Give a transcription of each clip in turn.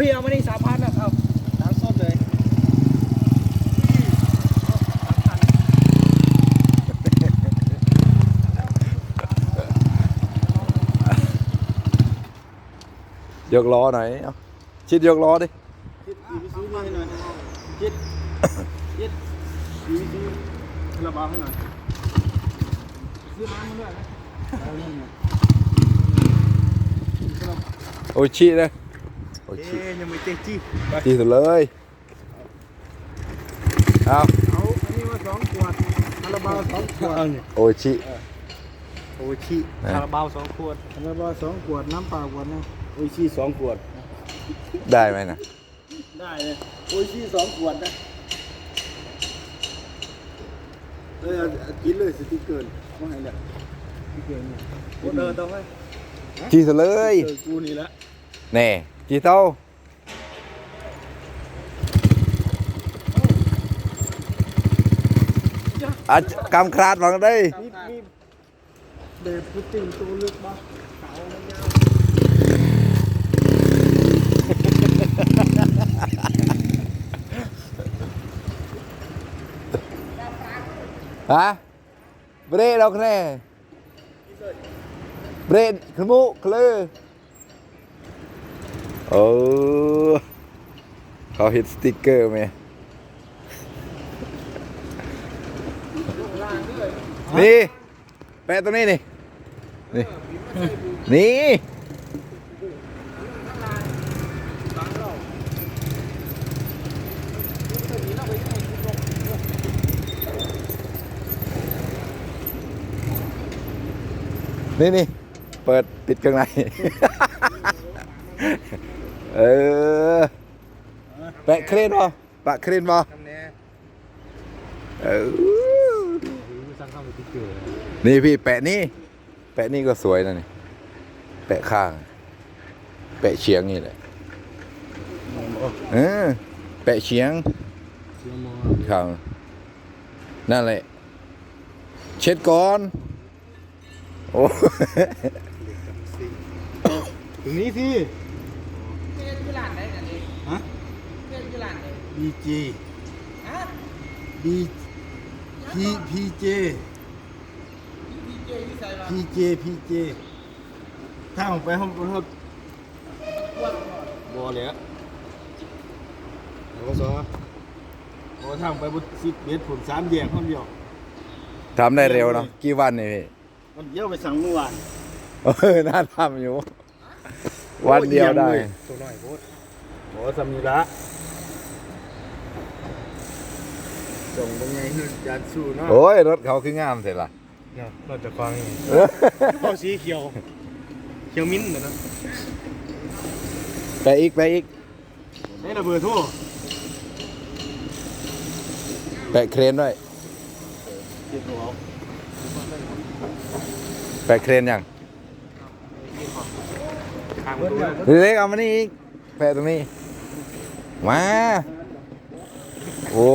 พี่เอามานี่สามพันนะเอาล้างส้มเลยยกล้อหน่อยเอาชิดยกล้อดิ คิดอีวิซูนี่ให้หน่อยคิดคิดอีวิซูระบายให้หน่อยซื้อน้ำมาด้วยนะเอานี่ไงโอ้ยชิเลย โอ้ยชิเอ๊ะยังไม่เจ๊จี้จีสุดเลยเอาเอาอันนี้มาสองขวดคาราบาวสองขวดโอ้ยชิโอชินะคาราบาวสองขวดคาราบาวสองขวดน้ำเปล่าขวดนึงโอชิสองขวด ได้ไหมนะได้เลยโอชิสองขวดนะเออเอากินเลยสติ๊กเกอร์ว่าไงเนี่ยสติ๊กเกอร์เนี่ยโอ้เดินต้องให้จีสุดเลยเออกูนี่ละแน่ จีเต้าอะกำคราดฟังได้ มีมีเดฟพุติงตัวลึกบ้าขาวมันยาวฮะเบรดเราแน่เบรดขมุเคลือ โอ้เขาฮิตสติ๊กเกอร์ไหมนี่ แปะตรงนี้นี่ นี่ นี่นี่นี่ เปิดปิดข้างใน เออ แปะเครนบ่ปะเครนบ่ทำแน่เออสั่งเข้าสติ๊กเกอร์นี่พี่แปะนี่ แปะนี่ก็สวยนะนี่ แปะข้าง แปะเฉียงนี่แหละเออแปะเฉียงเชียงมอครับนั่นแหละ เช็ดก่อน โอ้ตรงนี้สิ เพื่อนที่ร้านไหนกันเองฮะเพื่อนที่ร้านไหนบีจีฮะบีพีพีเจพี่เจที่ใส่มาพีเจพีเจถ้าออกไปห้องห้องพวกบอเลยอะแล้วก็สอพอทางไปบุสิบเมตรผลสามแยกห้องเดียวทำได้เร็วเนาะกี่วันนี่พี่มันเยี่ยวไปสั่งเมื่อวานเออน่าทำอยู่ วันเดียวได้ ตัวน้อยโคตรโอ้สามีละส่งเป็นไงที่จานสู้เนาะโอ้ย รถเขาคืองามเสร็จละเนี่ยเราจะฟังเออเขาสีเขียว เขียวมิ้นท์นะไปอีกไปอีกนี่ระเบิดทั่วแปะเครนด้วย เจ็บหัวแปะเครนยังทางประตูเล็กๆเอามานี่อีกแปะตรงนี้ มา โอ้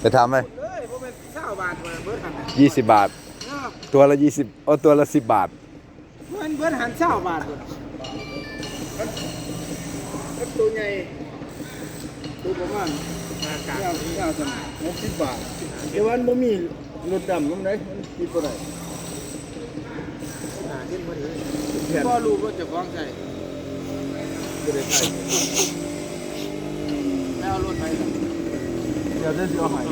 ไปทำไหมเฮ้ยพวกเป็นเศร้าบาทมาเบิร์ดหันยี่สิบบาทตัวละยี่สิบเอาตัวละสิบบาทเพื่อนเบิร์ดหันเศร้าบาทเลยตัวใหญ่ตัวประมาณห้ากาเก้าเก้าสมัยหกสิบบาทเดี๋ยววันบ่มี รถดำก็ไม่ได้มันติดบ่ได้หาขึ้นมาถึงเพี้ยนพ่อลูกก็จะฟ้องใส่บ่ได้ใส่แล้วเอารถไปเดี๋ยวจะเอาใหาย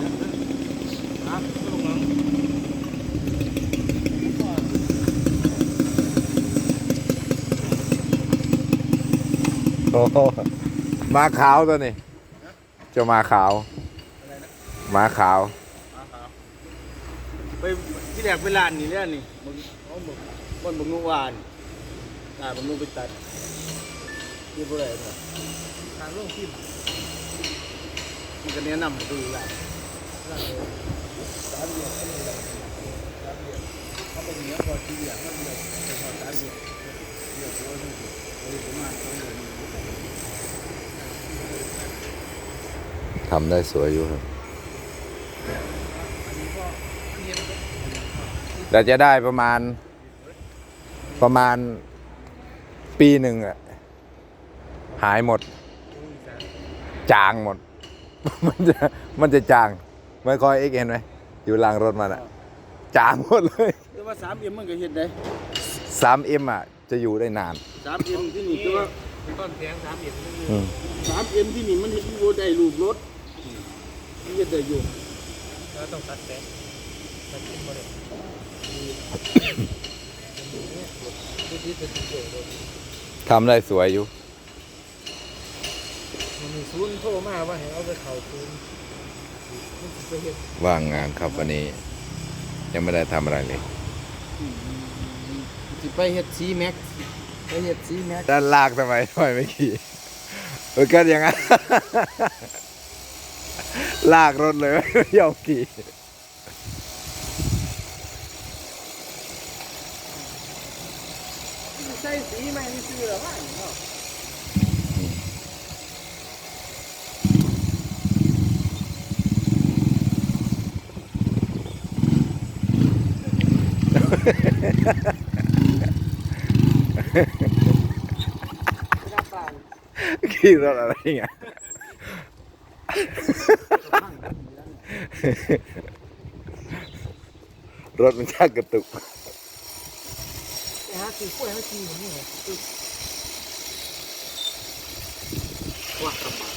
ฮะลงมาโอ้โหมาขาวตัวนี้จะมาขาวมาขาว ไปที่แรกไปร้านนี่แล้วนี่มึงเอามึงบนบึงนุวานอ่าบึงนุไปตัดนี่บ่ได้บ่ทางลงทิมมันก็แนะนำให้ดูแลเขาไปเนือพอที่เหลือมันเหลือเป็นพอสามเดือนเหลือตัวนึงเลยประมาณสองเดือนทำได้สวยอยู่ครับ แต่จะได้ประมาณประมาณปีหนึ่งอะหายหมด จางหมด มันจะมันจะจางไม่ค่อยเอ็กเห็นไหมอยู่หลังรถมันอะจางหมดเลยแต่ว่าสามเอ็มมันก็เห็นได้สามเอ็มอะจะอยู่ได้นานสามเอ็มที่นี่แต่ว่าต้นแทงสามเอ็ดนี่อืมสามเอ็มที่นี่มันเห็นอยู่ได้รูปรถมันเห็นได้อยู่แล้วต้องตัดแทง ที่ที่เป็นเกี่ยวเลยทำได้สวยอยู่ มันมีศูนย์โทรมาว่าให้เอาไปเข่าศูนย์มันสิไปเห็นว่างงานครับวันนี้ ยังไม่ได้ทำอะไรเลย สิไปเห็ดซีแม็กไปเห็ดซีแม็กด้านลากทำไมทำไมไม่ขี่เออก็อย่างนั้น ลากรถเลยไม่ยอมขี่ ใช่สีไหมนี่ซื้อหรอว่าเนาะขี่รถอะไรเงี้ยรถมันชักกระตุก ไปหาซื้อกล้วยให้กินอย่างนี้เหรอว่ากระบะ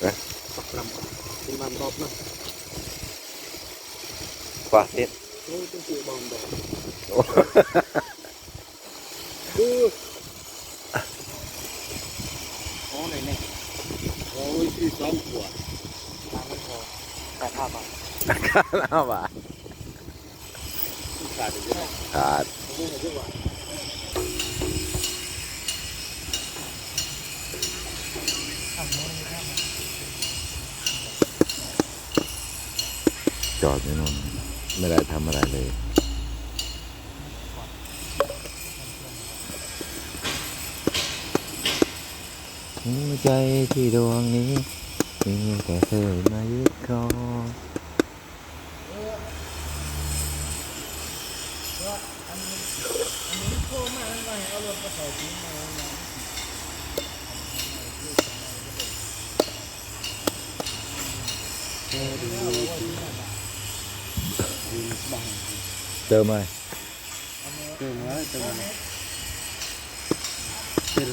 เอ๊ะปักลำบากเป็นบันรอบนาะฟาเส้นโอ้ยต้องซื้อบอมดอกคืออ๋อไหนเนี่ยโอ้ยคือสองขวดตามมันพอแต่ภาพอะข้าวหน้าบาทขาดไปเยอะขาด ไม่ใช่เยอะกว่า ทำโน้นไม่ได้นะ จอดอยู่นู่นไม่ได้ทำอะไรเลย หัวใจที่ดวงนี้ มีแต่เธอมายึดครองโทรมาว่าให้เอดู หมเติมแล้วเติมเติ